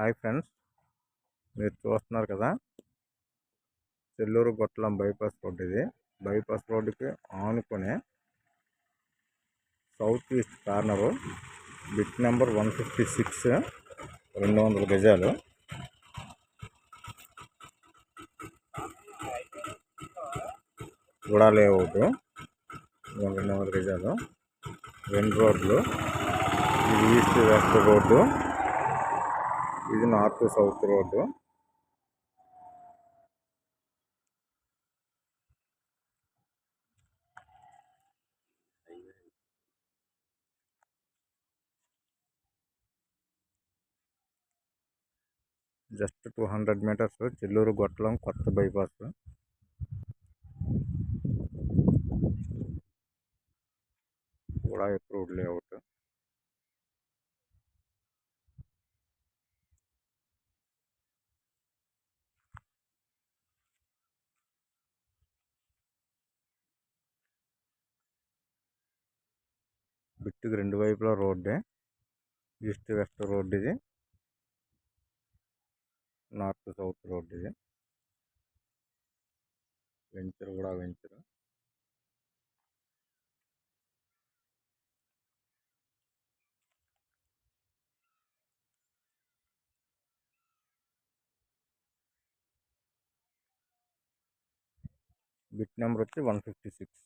Hi friends. మీరు చూస్తున్నారు కదా? చెల్లూరు గొట్టలం బైపాస్ రోడ్ ఇది. బైపాస్ రోడ్డుకి ఆనుకునే south east corner. Bit number one fifty six రెండు వందల గజాలు. గుడాలే ఒకటి రెండు వందల గజాలు. రెండు రోడ్లు. East west road. ఇది north south road. Just two hundred metres Chelluru Gottalam కొత్త బైపాస్. కూడా అప్రూవ్డ్ లేఅవుట్ బిట్టుకు రెండు వైపులా రోడ్డే. ఈస్ట్ వెస్ట్ రోడ్ ఇది. నార్త్ సౌత్ రోడ్ ఇది. వెంచర్ కూడా వెంచర్. బిట్ నెంబర్ వచ్చి వన్ ఫిఫ్టీ సిక్స్.